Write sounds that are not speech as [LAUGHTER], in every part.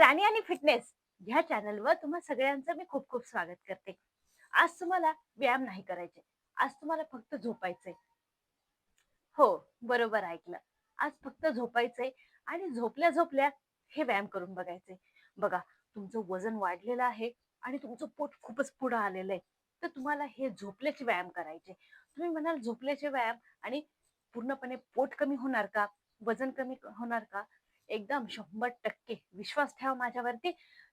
प्राणी आणि फिटनेस ह्या चॅनलवर तुम्हा सगळ्यांचं मी खूप खूप स्वागत करते. आज तुम्हाला व्यायाम नाही करायचे. आज तुम्हाला फक्त झोपायचंय. हो बरोबर ऐकलं. आज फक्त झोपायचंय आणि झोपल्या झोपल्या हे व्यायाम करून बघायचे बघा तुमचं वजन वाढलेलं आहे आणि तुमचं पोट खूपच पुढं आलेलं आहे. तर तुम्हाला हे झोपल्याचे व्यायाम करायचे. तुम्ही म्हणाल झोपल्याचे व्यायाम आणि पूर्णपणे पोट कमी होणार का? वजन कमी होणार का? एकदम शंभर टक्के विश्वास ठेवा माझ्यावरती.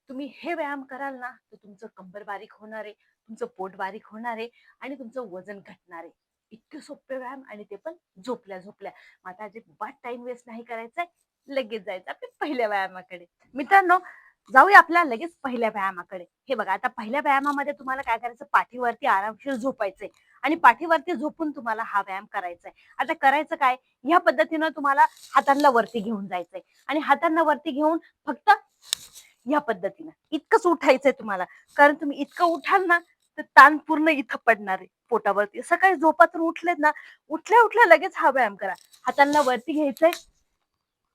तुम्ही हे व्यायाम कराल ना तर तुमचं कंबर बारीक होणार आहे तुमचं पोट बारीक होणार आहे आणि तुमचं वजन घटणार आहे. इतके सोपे व्यायाम आणि ते पण झोपल्या झोपल्या. मग आता अजिबात टाइम वेस्ट नाही करायचा लगेच जायचं आपल्या पहिल्या व्यायामाकडे. मित्रांनो जाऊया आपल्या लगेच पहिल्या व्यायामाकडे. हे बघा आता पहिल्या व्यायामामध्ये तुम्हाला काय करायचं? पाठीवरती आरामशीर झोपायचंय. आणि पाठीवरती झोपून तुम्हाला हा व्यायाम करायचा आहे आता करायचं काय? ह्या पद्धतीनं तुम्हाला हातांना वरती घेऊन जायचंय. आणि हातांना वरती घेऊन फक्त या पद्धतीनं. इतकंच उठायचंय तुम्हाला. कारण तुम्ही इतकं उठाल ना तर ताण पूर्ण इथं पडणार आहे पोटावरती. सकाळी झोपातून उठलेत ना उठल्या उठल्या लगेच हा व्यायाम करा. हातांना वरती घ्यायचंय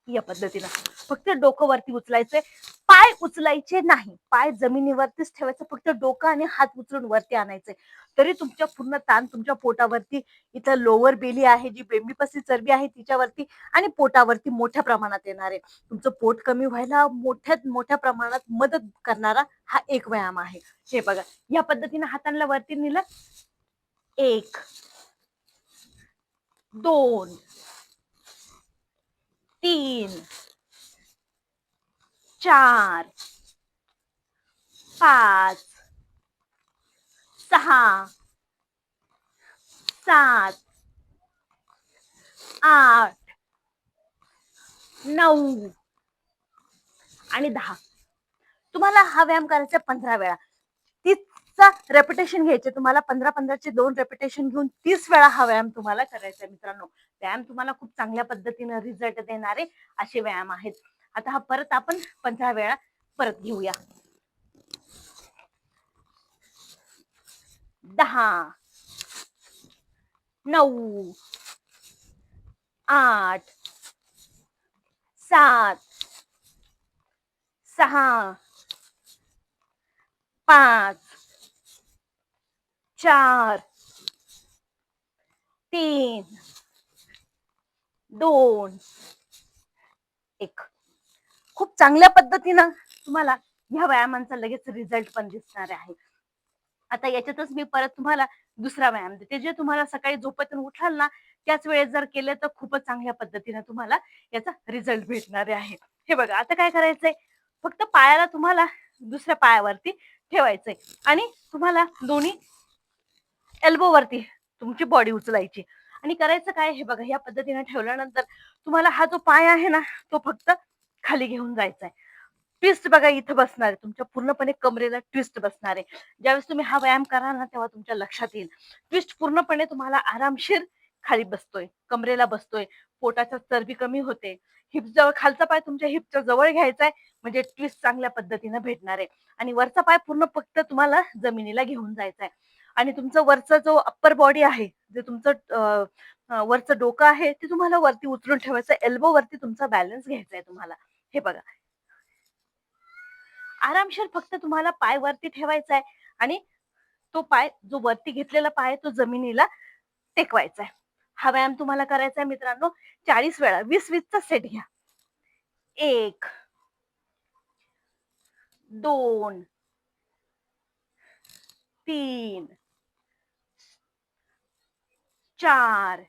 या पद्धतीनं. फक्त डोकं वरती उचलायचंय. पाय उचलायचे नाही. पाय जमिनीवरतीच ठेवायचं फक्त डोकं आणि हात उचलून वरती आणायचे. तरी तुमच्या पूर्ण ताण तुमच्या पोटावरती इथं लोअर बेली आहे जी बेंबीपसी चरबी आहे तिच्यावरती आणि पोटावरती मोठ्या प्रमाणात येणार. आहे तुमचं पोट कमी व्हायला मोठ्यात मोठ्या प्रमाणात मदत करणारा हा एक व्यायाम आहे. हे बघा या पद्धतीने हातांना वरती नेलं. एक दोन तीन चार पाच सहा सात आठ नऊ आणि दहा. तुम्हाला हा व्यायाम करायचा पंधरा वेळा. तीसचा रेपिटेशन घ्यायचे तुम्हाला. पंधरा पंधराचे दोन रेपिटेशन घेऊन तीस वेळा हा व्यायाम तुम्हाला करायचा आहे मित्रांनो. व्यायाम तुम्हाला खूप चांगल्या पद्धतीनं रिझल्ट देणारे असे व्यायाम आहेत. आता हा परत आपण पंधरा वेळा परत घेऊया. दहा नऊ आठ सात सहा पाच चार तीन दोन एक. खूप चांगल्या पद्धतीनं तुम्हाला ह्या व्यायामांचा लगेच रिझल्ट पण दिसणार आहे. आता याच्यातच मी परत तुम्हाला दुसरा व्यायाम देते. जे तुम्हाला सकाळी झोपेतून उठाल ना त्याच वेळेस जर केलं तर खूपच चांगल्या पद्धतीने तुम्हाला याचा रिझल्ट भेटणार आहे. हे बघा आता काय करायचंय? फक्त पायाला तुम्हाला दुसऱ्या पायावरती ठेवायचंय आणि तुम्हाला दोन्ही एल्बो वरती तुमची बॉडी उचलायची आणि करायचं काय? हे बघा या पद्धतीने ठेवल्यानंतर तुम्हाला हा जो पाय आहे ना तो फक्त खाली घेऊन जायचा आहे ट्विस्ट बघा इथं बसणार आहे. तुमच्या पूर्णपणे कमरेला ट्विस्ट बसणार आहे. ज्यावेळेस तुम्ही हा व्यायाम कराल ना तेव्हा तुमच्या लक्षात येईल. ट्विस्ट पूर्णपणे तुम्हाला आरामशीर खाली बसतोय. कमरेला बसतोय. पोटाच्या चरबी कमी होते. हिप जवळ खालचा पाय तुमच्या हिपच्या जवळ घ्यायचा आहे म्हणजे ट्विस्ट चांगल्या पद्धतीनं भेटणार आहे. आणि वरचा पाय पूर्ण फक्त तुम्हाला जमिनीला घेऊन जायचा आहे आणि तुमचं वरचा जो अप्पर बॉडी आहे जे तुमचं वरचं डोकं आहे ते तुम्हाला वरती उचलून ठेवायचं एल्बो वरती तुमचा बॅलन्स घ्यायचा आहे तुम्हाला. हे बघा. आरामशीर फक्त तुम्हाला पाय वरती ठेवायचा आहे आणि तो पाय जो वरती घेतलेला पाय तो जमिनीला टेकवायचा आहे. हा व्यायाम तुम्हाला करायचा आहे मित्रांनो. चाळीस वेळा वीस वीसचा सेट घ्या. एक दोन तीन चार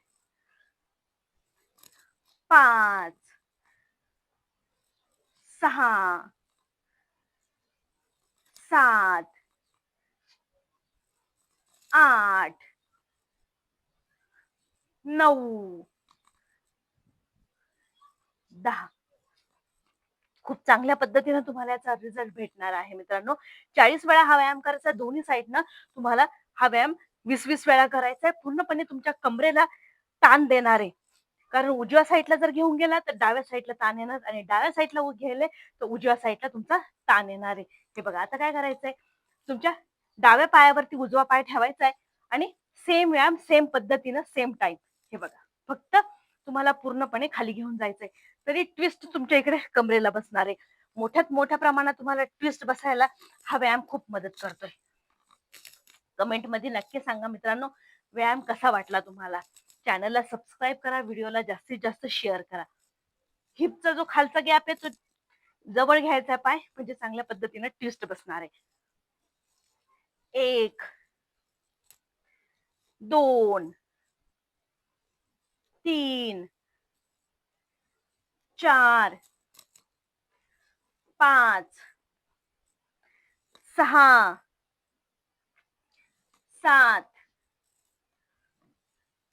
पाच सहा सात आठ नऊ दहा. खूप चांगल्या पद्धतीने तुम्हाला याचा रिझल्ट भेटणार आहे मित्रांनो. चाळीस वेळा हा व्यायाम करायचा दोन्ही साईडनं तुम्हाला हा व्यायाम वीस वीस वेळा करायचा आहे. पूर्णपणे तुमच्या कमरेला ताण देणारे कारण उजव्या साईडला जर घेऊन गेला तर डाव्या साईडला ताण येणार आणि डाव्या साईडला गेले तर उजव्या साईडला तुमचा ताण येणार आहे. हे बघा आता काय करायचंय? तुमच्या डाव्या पायावरती उजवा पाय ठेवायचा आहे आणि सेम व्यायाम सेम पद्धतीनं सेम टाइम हे बघा फक्त तुम्हाला पूर्णपणे खाली घेऊन जायचंय. तरी ट्विस्ट तुमच्या इकडे कमरेला बसणार आहे. मोठ्यात मोठ्या प्रमाणात तुम्हाला ट्विस्ट बसायला हा व्यायाम खूप मदत करतोय. कमेंटमध्ये नक्की सांगा मित्रांनो व्यायाम कसा वाटला तुम्हाला? चॅनलला सबस्क्राईब करा व्हिडिओला जास्तीत जास्त शेअर करा. हिपचा जो खालचा गॅप आहे तो जवळ घ्यायचा पाय म्हणजे चांगल्या पद्धतीने ट्विस्ट बसणार आहे. एक दोन तीन चार पाच सहा सात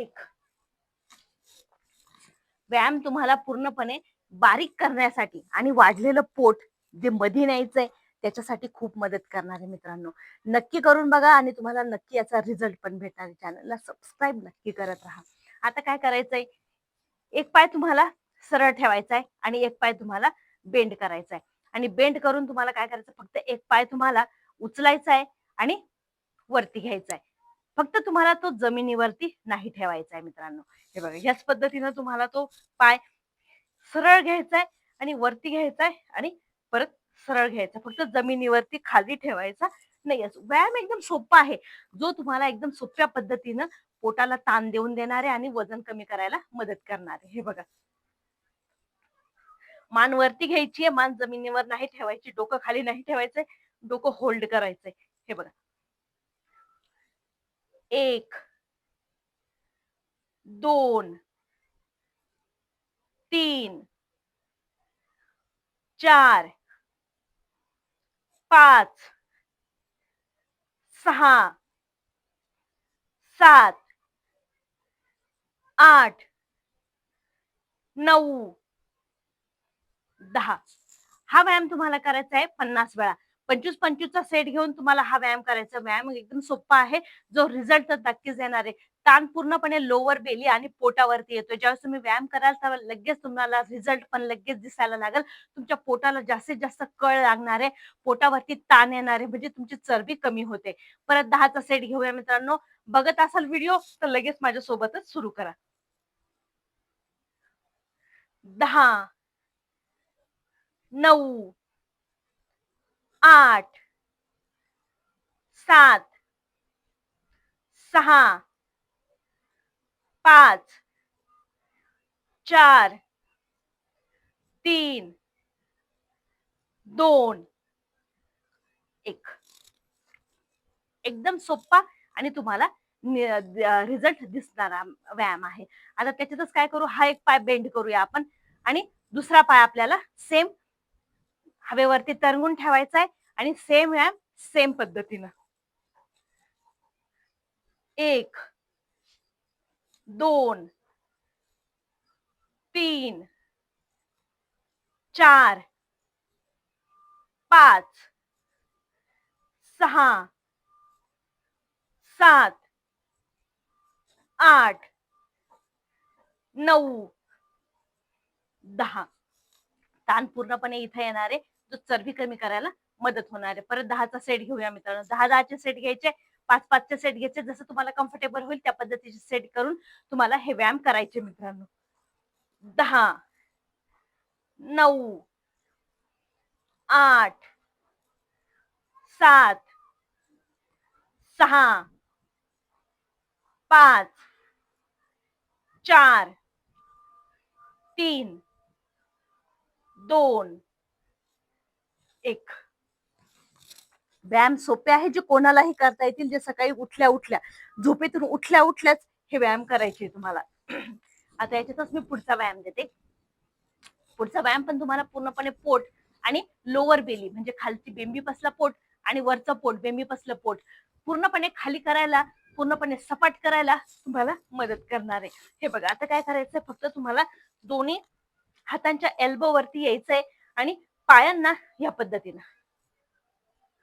एक. व्यायाम तुम्हाला पूर्णपणे बारीक करण्यासाठी आणि वाढलेलं पोट जे मध्ये न्यायचंय त्याच्यासाठी खूप मदत करणार आहे मित्रांनो. नक्की करून बघा आणि तुम्हाला नक्की याचा रिझल्ट पण भेटणार चॅनलला सबस्क्राईब नक्की करत राहा. आता काय करायचंय? एक पाय तुम्हाला सरळ ठेवायचा आहे आणि एक पाय तुम्हाला बेंड करायचा आहे आणि बेंड करून तुम्हाला काय करायचं फक्त एक पाय तुम्हाला उचलायचा आहे आणि वरती घ्यायचा आहे फक्त तुम्हाला तो जमिनीवरती नाही ठेवायचा आहे मित्रांनो. हे बघा याच पद्धतीनं तुम्हाला तो पाय सरळ घ्यायचा आहे आणि वरती घ्यायचा आहे आणि परत सरळ घ्यायचा फक्त जमिनीवरती खाली ठेवायचा नाही असं व्यायाम एकदम सोपा आहे. जो तुम्हाला एकदम सोप्या पद्धतीनं पोटाला ताण देऊन देणारे आणि वजन कमी करायला मदत करणारे. हे बघा. मान वरती घ्यायची आहे मान जमिनीवर नाही ठेवायची डोकं खाली नाही ठेवायचंय डोकं होल्ड करायचंय. हे बघा. एक दोन तीन चार पाच सहा सात आठ नऊ दहा. हा व्यायाम तुम्हाला करायचा आहे पन्नास वेळा. पंचवीस पंचवीसचा सेट घेऊन तुम्हाला हा व्यायाम करायचा. व्यायाम एकदम सोपा आहे. जो रिझल्ट तर नक्कीच येणार आहे. ताण पूर्णपणे लोअर बेली आणि पोटावरती येतो ज्यावेळेस तुम्ही व्यायाम कराल तर लगेच तुम्हाला रिझल्ट पण लगेच दिसायला लागेल. तुमच्या पोटाला जास्तीत जास्त कळ लागणार आहे. पोटावरती ताण येणार आहे. म्हणजे तुमची चरबी कमी होते. परत दहाचा सेट घेऊया मित्रांनो. बघत असाल व्हिडिओ तर लगेच माझ्या सोबतच सुरू करा. दहा नऊ आठ सात सहा पाच चार तीन दोन एक. एकदम सोप्पा आणि तुम्हाला रिझल्ट दिसणारा व्यायाम आहे. आता त्याच्यातच काय करू? हा एक पाय बेंड करूया आपण आणि दुसरा पाय आपल्याला सेम हवेवरती तरंगून ठेवायचा आहे आणि सेम व्यायाम सेम पद्धतीनं. एक दोन तीन चार पाच सहा सात आठ नऊ दहा. ताण पूर्णपणे इथे येणार आहे जो चरबी कमी करायला मदत होणार आहे. परत दहाचा सेट घेऊया मित्रांनो. दहा दहाचे सेट घ्यायचे पाच पाचचे सेट घ्यायचे. जसं तुम्हाला कम्फर्टेबल होईल त्या पद्धतीचे सेट करून तुम्हाला हे व्यायाम करायचे मित्रांनो. दहा नऊ आठ सात सहा पाच चार तीन दोन एक. व्यायाम सोपे आहे जे कोणालाही करता येतील जे सकाळी उठल्या उठल्या झोपेतून उठल्या उठल्याच हे व्यायाम करायचे तुम्हाला. [CLEARS THROAT] आता याच्यातच मी पुढचा व्यायाम देते. पुढचा व्यायाम पण तुम्हाला पूर्णपणे पोट आणि लोअर बेली म्हणजे खालची बेंबी पसला पोट आणि वरचं पोट बेंबी पसलं पोट. पूर्णपणे खाली करायला पूर्णपणे सपाट करायला तुम्हाला मदत करणार आहे. हे बघा आता काय करायचंय? फक्त तुम्हाला दोन्ही हातांच्या एल्बो वरती यायचंय आणि पायांना या पद्धतीनं.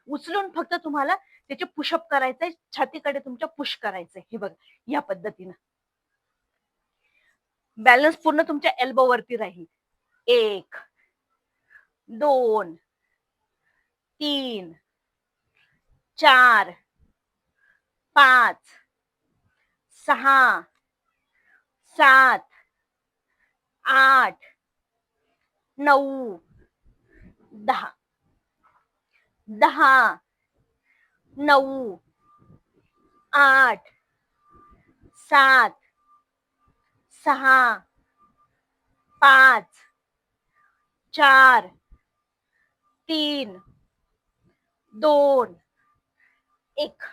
उचलून फक्त तुम्हाला त्याचे पुशअप करायचंय छातीकडे तुमच्या पुश करायचंय. हे बघा या पद्धतीनं. बॅलन्स पूर्ण तुमच्या एल्बो वरती राहील. एक दोन तीन चार पाच सहा सात आठ नऊ दहा. दहा नऊ आठ सात सहा पाच चार तीन दोन एक.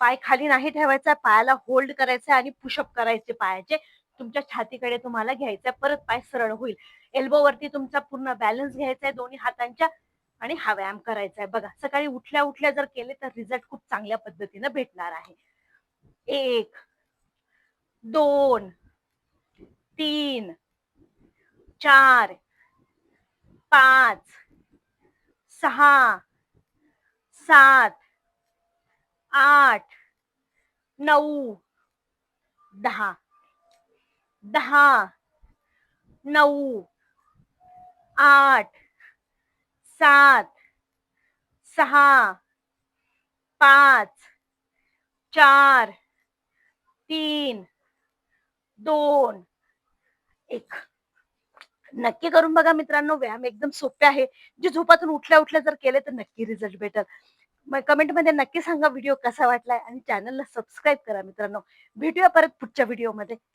पाय खाली नाही ठेवायचा पायाला होल्ड करायचा आणि पुशअप करायचे पायाचे. तुमच्या छातीकडे तुम्हाला घ्यायचा परत पाय सरळ होईल. एल्बो वरती तुमचा पूर्ण बॅलन्स घ्यायचा आहे दोन्ही हातांच्या आणि हा व्यायाम करायचा आहे बघा सकाळी उठल्या उठल्या जर केले तर रिझल्ट खूप चांगल्या पद्धतीनं भेटणार आहे. एक दोन तीन चार पाच सहा सात आठ नऊ दहा. दहा नऊ आठ सात सहा पाच चार तीन दोन एक. नक्की करून बघा मित्रांनो व्यायाम एकदम सोपे आहे. जे झोपातून उठल्या उठल्या जर केले तर नक्की रिझल्ट भेटेल. मग कमेंटमध्ये नक्की सांगा व्हिडिओ कसा वाटलाय आणि चॅनलला सबस्क्राईब करा मित्रांनो. भेटूया परत पुढच्या व्हिडिओमध्ये